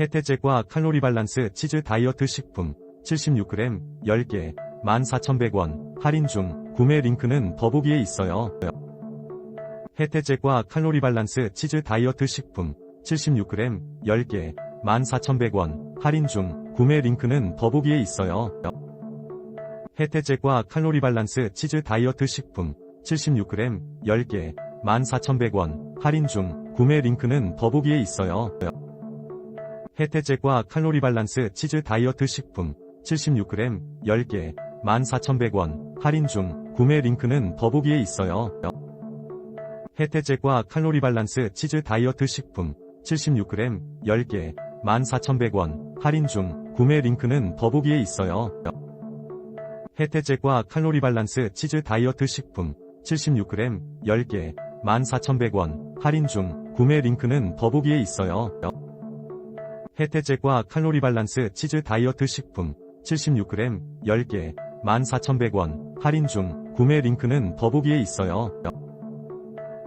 혜태제과 칼로리 밸런스 치즈 다이어트 식품 76g 10개 14,100원 할인 중 구매 링크는 더보기에 있어요. 혜태제과 칼로리 밸런스 치즈 다이어트 식품 76g 10개 14,100원 할인 중 구매 링크는 더보기에 있어요. 혜태제과 칼로리 밸런스 치즈 다이어트 식품 76g 10개 14,100원 할인 중 구매 링크는 더보기에 있어요. 혜태제과 칼로리 밸런스 치즈 다이어트 식품 76g 10개 14,100원 할인 중 구매 링크는 더보기에 있어요. 혜태제과 칼로리 밸런스 치즈 다이어트 식품 76g 10개 14,100원 할인 중 구매 링크는 더보기에 있어요. 혜태제과 칼로리 밸런스 치즈 다이어트 식품 76g 10개 14,100원 할인 중 구매 링크는 더보기에 있어요. 혜태제과 칼로리 밸런스 치즈 다이어트 식품 76g 10개 14,100원 할인 중 구매 링크는 더보기에 있어요.